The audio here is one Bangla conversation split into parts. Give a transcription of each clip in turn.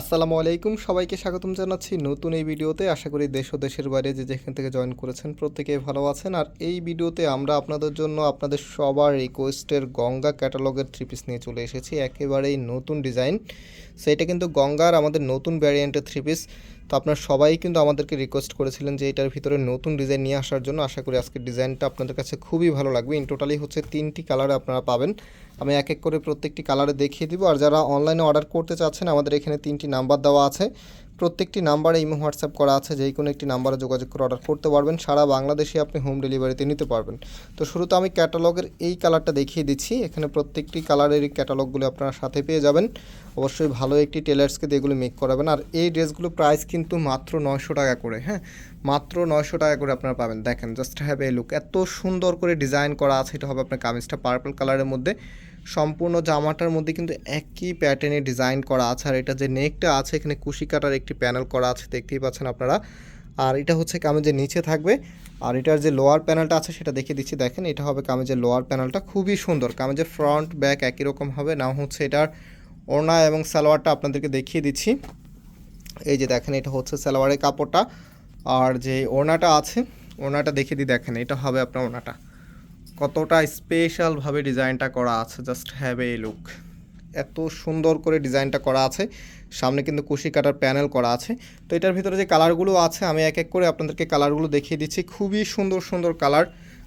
আসসালামু আলাইকুম। সবাইকে স্বাগতম জানাচ্ছি নতুন এই ভিডিওতে। আশা করি দেশ ও দেশের বাইরে যে যেখান থেকে জয়েন করেছেন প্রত্যেকে ভালো আছেন। আর এই ভিডিওতে আমরা আপনাদের জন্য আপনাদের সবার রিকোয়েস্টের গঙ্গা ক্যাটালগের থ্রি পিস নিয়ে চলে এসেছি। একেবারেই নতুন ডিজাইন সেটা কিন্তু গঙ্গার আমাদের নতুন ভ্যারিয়েন্টের থ্রি পিস তো আপনারা সবাই কিন্তু আমাদেরকে রিকোয়েস্ট করেছিলেন যে এটার ভিতরে নতুন ডিজাইন নিয়ে আসার জন্য। আশা করি আজকের ডিজাইনটা আপনাদের কাছে খুবই ভালো লাগবে। ইন টোটালি হচ্ছে তিনটি কালার আপনারা পাবেন। আমি এক এক করে প্রত্যেকটি কালারে দেখিয়ে দিব। আর যারা অনলাইনে অর্ডার করতে চাচ্ছেন, আমাদের এখানে তিনটি নাম্বার দেওয়া আছে। প্রত্যেকটি নাম্বারে ইমো, হোয়াটসঅ্যাপ করা আছে যেই কোনো একটি নাম্বারে যোগাযোগ করে অর্ডার করতে পারবেন। সারা বাংলাদেশে আপনি হোম ডেলিভারিতে নিতে পারবেন। তো শুরুতে আমি ক্যাটালগের এই কালারটা দেখিয়ে দিচ্ছি। এখানে প্রত্যেকটি কালারেরই ক্যাটালগুলো আপনারা সাথে পেয়ে যাবেন। অবশ্যই ভালো একটি টেলার্সকে দিয়ে এগুলো মেক করাবেন। আর এই ড্রেসগুলো প্রাইস কিন্তু মাত্র নয়শো টাকা করে হ্যাঁ? মাত্র নয়শো টাকা করে আপনারা পাবেন। দেখেন, জাস্ট হ্যাভ এ লুক। এত সুন্দর করে ডিজাইন করা আছে, এটা হবে আপনার কামিজটা পার্পল কালারের মধ্যে। সম্পূর্ণ জামাটার মধ্যে কিন্তু একই প্যাটার্নে ডিজাইন করা আছে। আর এটা যে নেকটা আছে, এখানে কুশি কাটার একটি প্যানেল করা আছে, দেখতেই পাচ্ছেন আপনারা। আর এটা হচ্ছে কামিজের নিচে থাকবে। আর এটার যে লোয়ার প্যানেলটা আছে, সেটা দেখিয়ে দিচ্ছি। দেখেন, এটা হবে কামিজের লোয়ার প্যানেলটা খুবই সুন্দর। কামিজের ফ্রন্ট ব্যাক একই রকম হবে। না হচ্ছে এটার ওড়না এবং সালোয়ারটা আপনাদেরকে দেখিয়ে দিচ্ছি। এই যে দেখেন, এটা হচ্ছে সালোয়ারের কাপড়টা। আর যে ওড়নাটা আছে, ওড়নাটা দেখিয়ে দিই। দেখেন, এটা হবে আপনার ওড়নাটা। কতটা স্পেশালভাবে ডিজাইনটা করা আছে? জাস্ট হ্যাভ এ লুক এত সুন্দর করে ডিজাইনটা করা আছে। সামনে কিন্তু কুশি কাটার প্যানেল করা আছে। তো এটার ভিতরে যে কালারগুলো আছে, আমি এক এক করে আপনাদেরকে কালারগুলো দেখিয়ে দিচ্ছি। খুবই সুন্দর সুন্দর কালার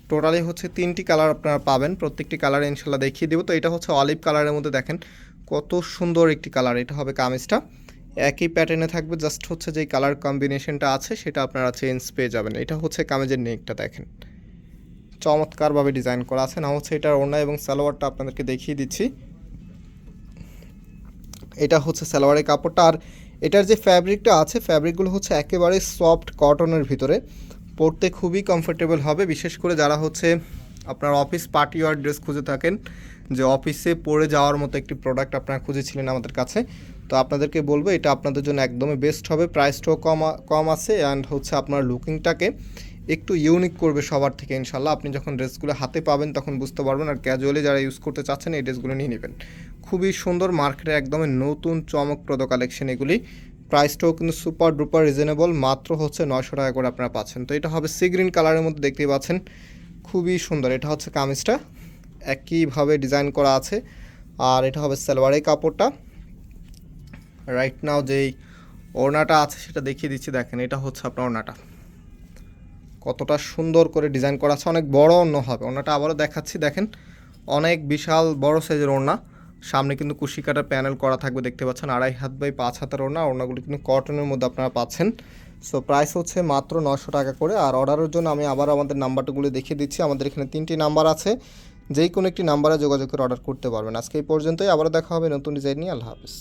টোটালি হচ্ছে তিনটি কালার আপনারা পাবেন। প্রত্যেকটি কালার ইনশাল্লাহ দেখিয়ে দেবো। তো এটা হচ্ছে অলিভ কালারের মধ্যে দেখেন। কত সুন্দর একটি কালার এটা হবে কামিজটা। একই প্যাটার্নে থাকবে। জাস্ট হচ্ছে যেই কালার কম্বিনেশনটা আছে, সেটা আপনারা চেঞ্জ পেয়ে যাবেন। এটা হচ্ছে কামিজের নেকটা দেখেন। চমৎকারভাবে ডিজাইন করা আছে। না হচ্ছে এটার ওড়না এবং সালোয়ারটা আপনাদেরকে দেখিয়ে দিচ্ছি। এটা হচ্ছে সালোয়ারের কাপড়টা। আর এটার যে ফ্যাব্রিকটা আছে, ফ্যাব্রিকগুলো হচ্ছে একেবারে সফট কটনের ভিতরে। পরতে খুবই কমফোর্টেবল হবে। বিশেষ করে যারা হচ্ছে আপনার অফিস পার্টি ওয়ার ড্রেস খুঁজে থাকেন যে অফিসে পড়ে যাওয়ার মতো একটি প্রোডাক্ট আপনারা খুঁজেছিলেন আমাদের কাছে। তো আপনাদেরকে বলব, এটা আপনাদের জন্য একদমই বেস্ট হবে। প্রাইসটাও কম কম আছে অ্যান্ড হচ্ছে আপনার লুকিংটাকে একটু ইউনিক করবে সবার থেকে ইনশাল্লাহ। আপনি যখন ড্রেসগুলো হাতে পাবেন তখন বুঝতে পারবেন আর ক্যাজুয়ালি যারা ইউজ করতে চাচ্ছেন এই ড্রেসগুলো নিয়ে নেবেন। খুবই সুন্দর মার্কেটে একদমই নতুন চমকপ্রদ কালেকশন এগুলি। প্রাইসটাও কিন্তু সুপার ডুপার রিজনেবল মাত্র হচ্ছে নয়শো টাকা করে আপনারা পাচ্ছেন। তো এটা হবে সি গ্রিন কালারের মধ্যে দেখতেই পাচ্ছেন। খুবই সুন্দর। এটা হচ্ছে কামিজটা। একইভাবে ডিজাইন করা আছে। আর এটা হবে সালোয়ারের কাপড়টা। রাইট নাও যেই ওড়নাটা আছে সেটা দেখিয়ে দিচ্ছি, দেখেন এটা হচ্ছে আপনার ওড়নাটা। কতটা সুন্দর করে ডিজাইন করা আছে, অনেক বড় অন্য হবে। ওড়নাটা আবারও দেখাচ্ছি, দেখেন অনেক বিশাল বড় সাইজের ওড়না। সামনে কিন্তু কুশি কাটার প্যানেল করা থাকবে, দেখতে পাচ্ছেন, আড়াই হাত বাই পাঁচ হাতের ওড়না। ওড়নাগুলো কিন্তু কটনের মধ্যে আপনারা পাচ্ছেন। সো প্রাইস হচ্ছে মাত্র নশো টাকা করে। আর অর্ডারের জন্য আমি আবার আমাদের নাম্বারগুলো দেখিয়ে দিচ্ছি। আমাদের এখানে তিনটি নাম্বার আছে। যেই কোনো একটি নাম্বারে যোগাযোগ করে অর্ডার করতে পারবেন। আজকে এই পর্যন্তই, আবারও দেখা হবে নতুন ডিজাইন নিয়ে। আল্লাহ হাফিজ।